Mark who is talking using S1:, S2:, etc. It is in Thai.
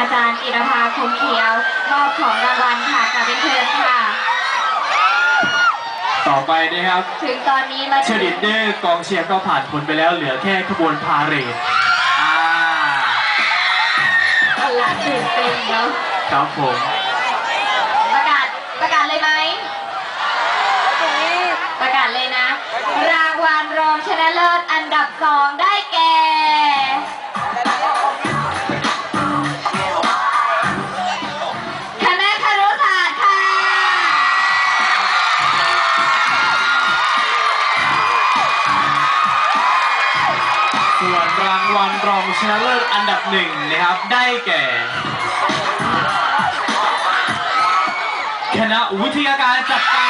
S1: อาจารย์จิรภาคงเขียวมอบของรางวัลค่ะกลับเป็นเชิญค่ะ
S2: ต่อไปนะครับ
S1: ถึงตอนนี้มา
S2: เชยร์ลิดเดอร์กองเชียร์ก็ผ่านผลไปแล้วเหลือแค่ขบวนพาเหรดอ่า
S1: ตลาดตื่นเต้นเนาะ
S2: ครับผม
S1: ประกาศประกาศเลยไหมประกาศเลยนะ รางวัลรองชนะเลิศอันดับสอง รา
S2: งวัลรองชนะเลิศอันดับหนึ่งนะครับ ได้แก่ คณะวิทยาการจัดการ